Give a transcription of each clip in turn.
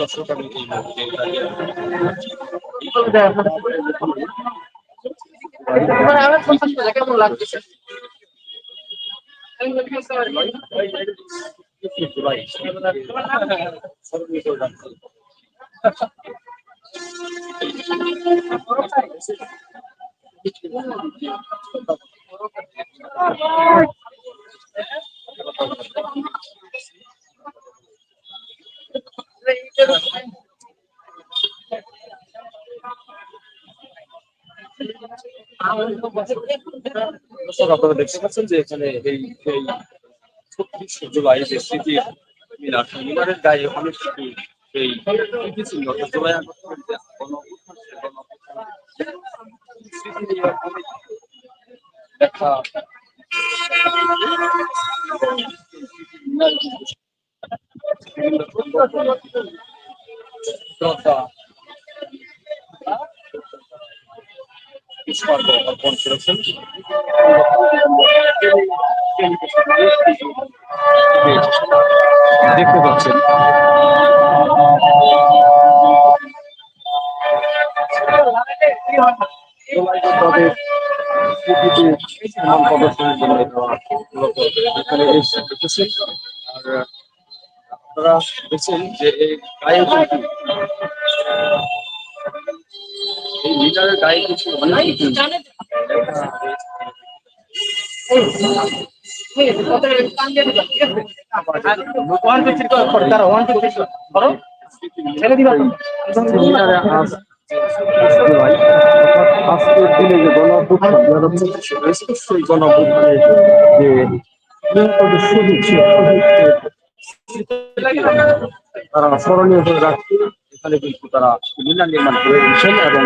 দর্শক মুহূর্তে দাঁড়িয়ে আছি। আপনারা দেখতে পাচ্ছেন যে এখানে এই এই ছত্রিশে জুলাই যে স্মৃতি মিনার মিনারের গায়ে অনেক এই অর্থাৎ জুলাই যে পুষ্পার্ঘ অর্পণ করেছেন দেখতে পাচ্ছেন। তাদের সম্মান আর আপনারা দেখছেন যে এই এই মিটারের গায়ে কিছু অনেক ছেড়ে দিবা আজকের দিনে যে হাজার সেই যে শহীদ তারা স্মরণীয় করে এখানে কিন্তু তারা মিনার নির্মাণ করে দিয়েছেন এবং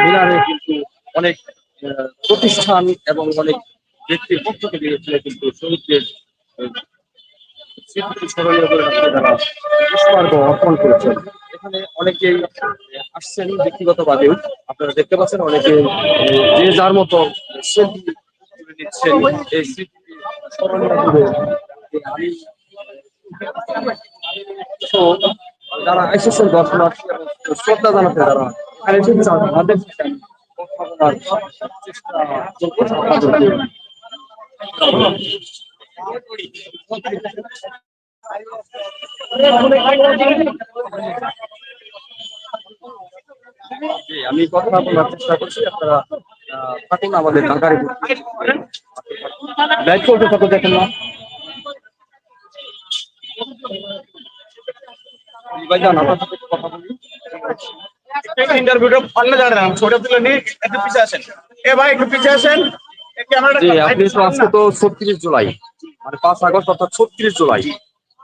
মিনারে কিন্তু অনেক প্রতিষ্ঠান এবং অনেক ব্যক্তির পক্ষ থেকে কিন্তু শহীদদের আহ, স্মৃতিকে স্মরণীয় করে রাখতে তারা পুষ্পার্ঘ অর্পণ করেছেন। এখানে অনেকেই আসছেন ব্যক্তিগতভাবেও। আপনারা দেখতে পাচ্ছেন অনেকে যে যার মতো সেলফি তুলে নিচ্ছেন এই স্মৃতিকে স্মরণীয় করে আমি যারা এসেছেন দর্শনার্থী এবং শ্রদ্ধা জানাতে যারা এখানে এসেছেন তাদের সাথে আমি কথা বলার চেষ্টা করব আপনাদেরকে। জি, আমি কথা বলার চেষ্টা করছি আপনারা থাকুন আমাদের ঢাকার লাইভ চলতে থাকো দেখেন না কথা বলি। ইন্টারভিউটা ছোট একটু আসেন। এ ভাই একটু আসেন। জি আপনি তো আজকে তো ছত্রিশ জুলাই মানে পাঁচ আগস্ট অর্থাৎ ছত্রিশ জুলাই।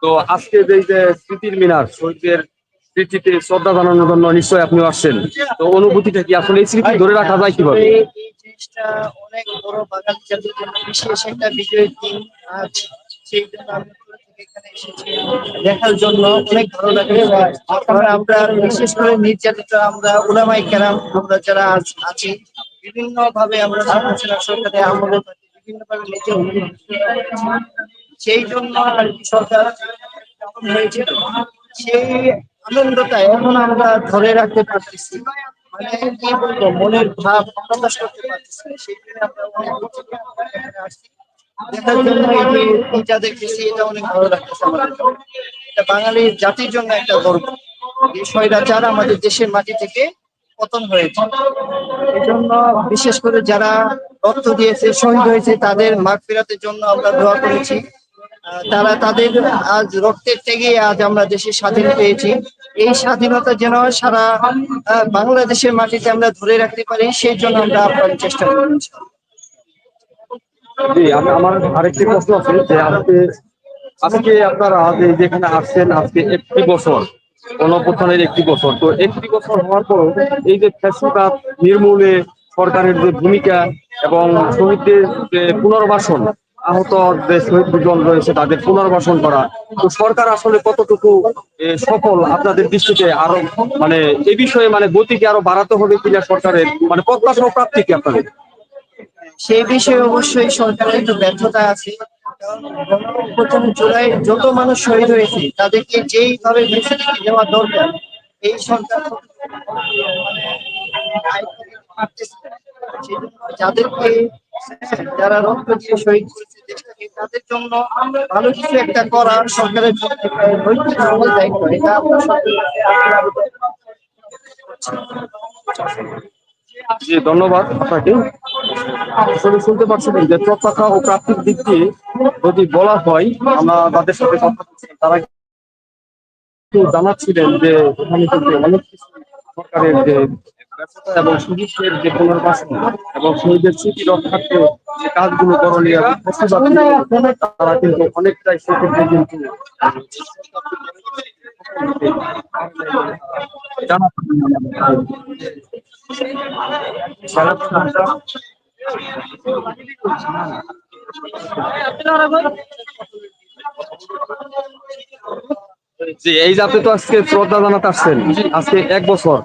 তো আজকে যে যে স্মৃতির মিনার স্মৃতিতে শ্রদ্ধা জানানোর জন্য নিশ্চয়ই আপনি আসছেন। তো অনুভূতিটা কি? আসলে এই স্মৃতি ধরে রাখা যায় কীভাবে? অনেক বড় জাতির জন্য বিশেষ একটা বিজয়ের দিন আজ সেই জন্য দেখার জন্য অনেক ভালো লাগে আর আমরা বিশেষ করে নির্যাতিত আমরা ওলামাই কেরাম, আমরা যারা আছি বিভিন্ন ভাবে আমরা সরকারের আমলে বিভিন্ন ভাবে নির্যাতন সেই জন্য আর কি সরকার হয়েছিল সেই আনন্দটা এখন আমরা ধরে রাখতে পারতেছি। মানে কি বলব, মনের ভাব প্রকাশ করতে পারতেছি। সেই জন্য আমরা অনেক আমরা আসছি দেখার জন্য এই যে এটা অনেক ভালো লাগতেছে আমাদের এটা বাঙালি জাতির জন্য একটা গর্ব। এই স্বৈরাচার আমাদের দেশের মাটি থেকে পতন হয়েছে। এই জন্য বিশেষ করে যারা রক্ত দিয়েছে, শহীদ হয়েছে, তাদের মাগ ফেরাতের জন্য আমরা দোয়া করেছি। তারা তাদের আজ রক্তের ত্যাগে আজ আমরা দেশে স্বাধীন পেয়েছি। এই স্বাধীনতা যেন সারা বাংলাদেশের মাটিতে আমরা ধরে রাখতে পারি, সেই জন্য আমরা আপনার চেষ্টা করছি। জি, আমি, আমার আরেকটি প্রশ্ন আছে যে আজকে আজকে আপনারা যেখানে আসছেন, আজকে একটি বছর গণপ্রথানের একটি বছর। তো একটি বছর হওয়ার পর এই যে ফ্যাসিবাদ নির্মূলে সরকারের যে ভূমিকা এবং শহীদদের যে পুনর্বাসন, আহত যে শহীদ জন রয়েছে তাদের পুনর্বাসন করা, তো সরকার আসলে কতটুকু সফল আপনাদের দৃষ্টিতে আরও মানে এ বিষয়ে মানে গতিকে আরও বাড়াতে হবে কিনা সরকারের মানে প্রত্যাশা প্রাপ্তি কি আপনাদের? সেই বিষয়ে অবশ্যই সরকারের একটু ব্যর্থতা আছে। প্রথম জুলাই যত মানুষ শহীদ হয়েছে, তাদেরকে যেইভাবে দেওয়া দরকার, এই সরকার যাদেরকে যারা রক্ত দিয়ে শহীদ করেছে তাদের জন্য ভালো কিছু একটা করা। সরকারের ধন্যবাদ। আপনাকে আসলে শুনতে পাচ্ছিলেন যে প্রত্যাশা ও প্রাপ্তির দিক দিয়ে যদি বলা হয়, আমরা তাদের সাথে কথা বলছি। তারা কিন্তু জানাচ্ছিলেন যে কিন্তু অনেক কিছু সরকারের যে এবং যে পুনর্বাসন এবং শহীদের স্মৃতি রক্ষার্থে যে কাজগুলো করণীয় তারা কিন্তু অনেকটাই সেক্ষেত্রে কিন্তু জি, এই যে আপনি তো আজকে শ্রদ্ধা জানাতে আসছেন। আজকে এক বছর,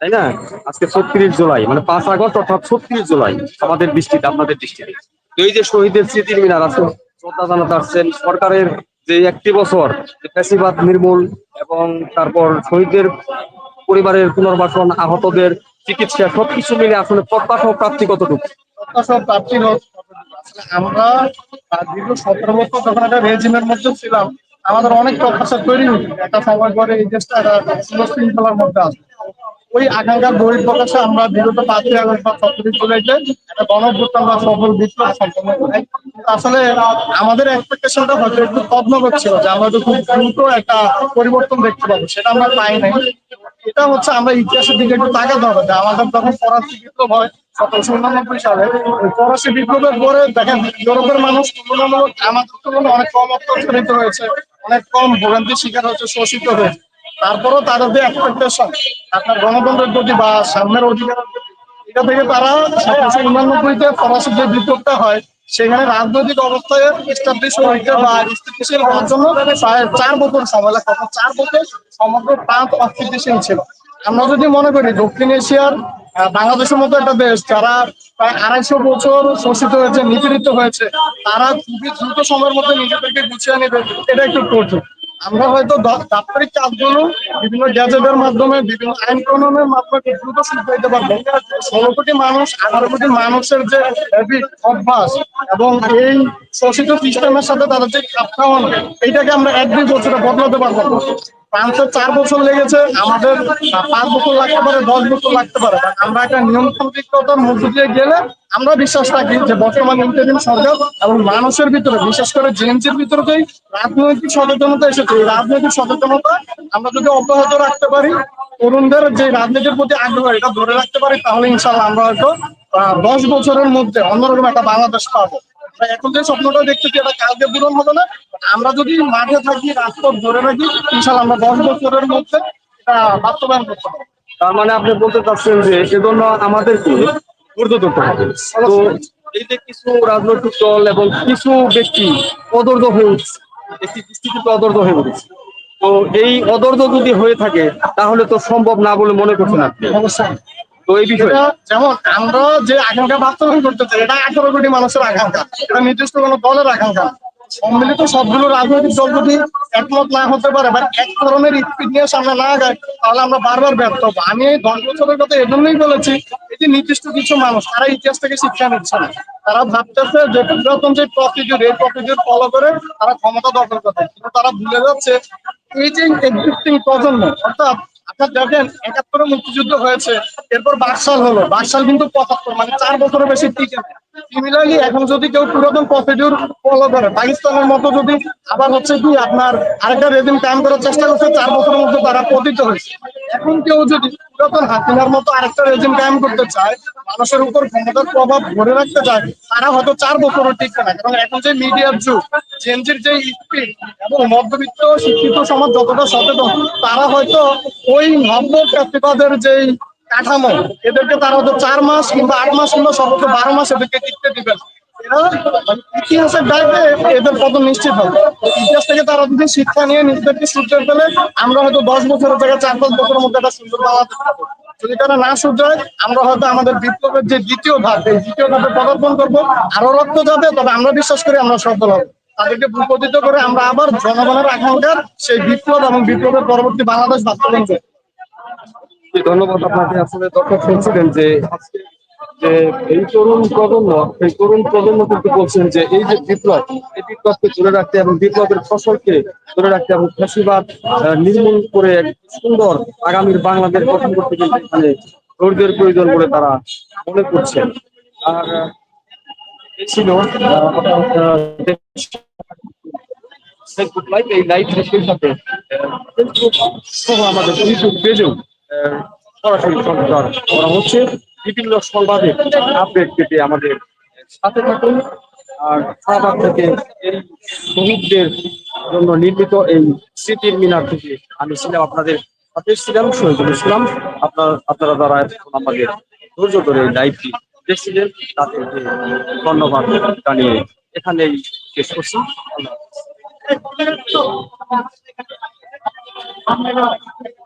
তাই না? আজকে ছত্রিশ জুলাই মানে পাঁচ আগস্ট অর্থাৎ ছত্রিশ জুলাই, আমাদের দৃষ্টিতে আপনাদের দৃষ্টিতে তো এই যে শহীদের স্মৃতির মিনার আছে শ্রদ্ধা জানাতে আসছেন। সরকারের যে একটি বছর ফ্যাসিবাদ নির্মূল এবং তারপর শহীদদের পরিবারের পুনর্বাসন, আহতদের চিকিৎসা, সবকিছু মিলে আসলে প্রত্যাশা প্রাপ্তি কতটুকু? আমরা সতেরো বছর যখন একটা মধ্যে ছিলাম, আমাদের অনেক তৈরি হয়েছে একটা সময় পরে শৃঙ্খলার মধ্যে ওই আমরা একটা আমরা আসলে আমাদের এক্সপেকটেশনটা হয়তো একটু তদ্নগর ছিল যে আমরা খুব দ্রুত একটা পরিবর্তন দেখতে পাবো, সেটা আমরা পাই নাই। এটা হচ্ছে আমরা ইতিহাসের দিকে একটু তাকাতে হবে। আমাদের যখন ফরাসি বিপ্লব হয়, সতেরোশো উনানব্বই সালে ফরাসি বিপ্লবের পরে দেখেন ইউরোপের মানুষ তুলনামূলক আমাদের তুলনায় অনেক কম অত্যাচারিত হয়েছে, অনেক কম ভোগান্তির শিকার হচ্ছে শোষিত হয়েছে। তারপরেও তাদের যে এক্সপেকটেশন আপনার গণতন্ত্রের প্রতি বা সামনের অধিকারের প্রতি, এটা থেকে তারা সতেরোশো উনানব্বইতে ফরাসি যে বিপ্লবটা হয় সেখানে রাজনৈতিক অবস্থায় হওয়ার জন্য চার বছর সময় লাগতো। চার বছর সমগ্র প্রান্ত অস্থিতিশীল ছিল। আমরা যদি মনে করি, দক্ষিণ এশিয়ার বাংলাদেশের মতো একটা দেশ, যারা প্রায় আড়াইশো বছর শোষিত হয়েছে, নিপীড়িত হয়েছে, তারা খুবই দ্রুত সময়ের মধ্যে নিজেদেরকে গুছিয়ে নেবে। এটা একটু কঠিন। আমরা হয়তো দাপ্তরিক কাজগুলো বিভিন্ন গ্যাজেটের মাধ্যমে, বিভিন্ন আইন প্রণয়নের মাধ্যমে দ্রুত শুধরাইতে পারব। ষোলো কোটি মানুষ, আঠারো কোটি মানুষের যে অভ্যাস এবং এই শোষিত সিস্টেমের সাথে তাদের যে খাপ খাওয়ানো এইটাকে আমরা এক দুই বছরে বদলাতে পারব। না। ফ্রান্সের চার বছর লেগেছে, আমাদের পাঁচ বছর লাগতে পারে, দশ বছর লাগতে পারে। আমরা একটা নিয়মতান্ত্রিকতার মধ্য দিয়ে গেলে আমরা বিশ্বাস রাখি যে বর্তমান ইন্টারিম সরকার এবং মানুষের ভিতরে, বিশেষ করে জেএনজির ভিতরে যেই রাজনৈতিক সচেতনতা এসেছে। রাজনৈতিক সচেতনতা আমরা যদি অব্যাহত রাখতে পারি, তরুণদের যে রাজনীতির প্রতি আগ্রহ, এটা ধরে রাখতে পারি, তাহলে ইনশাল্লাহ আমরা হয়তো দশ বছরের মধ্যে অন্যরকম একটা বাংলাদেশ পাবো। এখন যে স্বপ্নটা দেখতেছি এটা কালকে পূরণ হবে না। আমরা যদি মাঠে থাকি রাজপথ ধরে রাখি ইনশাল্লাহ আমরা দশ বছরের মধ্যে এটা বাস্তবায়ন করতে পারব। তার মানে আপনি বলতে চাচ্ছেন যে আমাদেরকে ধরতে হবে। তো এই যে কিছু রাজনৈতিক দল এবং কিছু ব্যক্তি অদর্য হয়ে উঠছে একটি দৃষ্টিতে অদর্য হয়ে উঠেছে। তো এই অদর্য যদি হয়ে থাকে তাহলে তো সম্ভব না বলে মনে করছেন আপনি? অবশ্যই। তো যেমন আমরা যে আকাঙ্ক্ষা বাস্তবায়ন করতে চাই, এটা আঠারো কোটি মানুষের আকাঙ্ক্ষা। এটা নির্দিষ্ট কোনো দলের আকাঙ্ক্ষা সম্মিলিত সবগুলো রাজনৈতিক দল একমত না হতে পারে বা এক ধরনের স্পিড নিয়ে সামনে না আগায়, তাহলে আমরা বারবার ব্যর্থ হব। আমি এই দশ বছরের কথা এজন্যই বলেছি যে নির্দিষ্ট কিছু মানুষ, তারা ইতিহাস থেকে শিক্ষা নিচ্ছে না। তারা ভাবতেছে যে পুরাতন যে প্রসিডিউর এই প্রসিডিউর ফলো করে তারা ক্ষমতা দখল করতে কিন্তু তারা ভুলে যাচ্ছে, এই যে এক্সিস্টিং প্রজন্ম, অর্থাৎ আপনার দেখেন, একাত্তরে মুক্তিযুদ্ধ হয়েছে, এরপর বাকশাল হলো। বাকশাল কিন্তু পঁচাত্তর মানে চার বছরের বেশি টিকে সিমিলারলি এখন যদি কেউ পুরাতন প্রসিডিউর ফলো করে, পাকিস্তানের মতো যদি আবার হচ্ছে কি আপনার আরেকটা রেজিম কায়েম করার চেষ্টা করছে, চার বছরের মধ্যে তারা পতিত হয়েছে। এখন কেউ যদি পুরাতন হাসিনার মতো আরেকটা রেজিম কায়েম করতে চায়, মানুষের উপর ক্ষমতার প্রভাব ধরে রাখতে চায়, তারা হয়তো চার বছরও টিকবে না। কারণ এখন যে মিডিয়ার যুগ চেঞ্জের যে স্পিড এবং মধ্যবিত্ত শিক্ষিত সমাজ যতটা সচেতন, তারা হয়তো ওই নব্য ফ্যাসিবাদের যেই কাঠামো। এদেরকে তারা হয়তো চার মাস কিংবা আট মাস কিংবা সর্বোচ্চ বারো মাস এদেরকে টিকতে দিবেন। এরা ইতিহাসের দায়িত্বে এদের পতন নিশ্চিত হবে। ইতিহাস থেকে তারা যদি শিক্ষা নিয়ে নিজেদেরকে সূর্যের পেলে আমরা হয়তো দশ বছরের জায়গায় চার পাঁচ বছরের মধ্যে একটা সুন্দর পাবো যদি তারা না সূর্যায় আমরা হয়তো আমাদের বিপ্লবের যে দ্বিতীয় ধাপ, এই দ্বিতীয় ধাপে পদার্পণ করব। আরও রক্ত যাবে, তবে আমরা বিশ্বাস করি আমরা সফল হব। তাদেরকে ভূপতিত করে আমরা আবার জনগণের আকাঙ্ক্ষার সেই বিপ্লব এবং বিপ্লবের পরবর্তী বাংলাদেশ বাস্তবায়ন করি ধন্যবাদ আপনাকে। আসলে দর্শক শুনছিলেন যে আজকে যে এই তরুণ প্রজন্ম, এই তরুণ প্রজন্ম কিন্তু বলছেন যে এই যে বিপ্লব, এই বিপ্লবকে ধরে রাখতে এবং বিপ্লবের ফসলকে ধরে রাখতে এবং ফ্যাসিবাদ নির্মূল করে সুন্দর আগামীর বাংলাদেশ গঠন করতে কিন্তু এখানে ধৈর্যের প্রয়োজন বলে তারা মনে করছেন। আর এই ছিল ফেসবুক লাইভ এই লাইভ সাথে ফেসবুক আমাদের ইউটিউব পেজেও সরাসরি সম্প্রচার করা হচ্ছে। বিভিন্ন সংবাদে আপডেট পেতে আমাদের সাথে থাকুন। আর শাহবাগ থেকে এই শহীদদের জন্য নির্মিত এই স্মৃতির মিনার থেকে আমি ছিলাম আপনাদের সাথে ছিলাম, শহীদুল ইসলাম। আপনার, আপনারা এতক্ষণ আমাদের ধৈর্য ধরে লাইভটি দেখছিলেন, তাদেরকে ধন্যবাদ জানিয়ে এখানেই শেষ করছি। হাফেজ।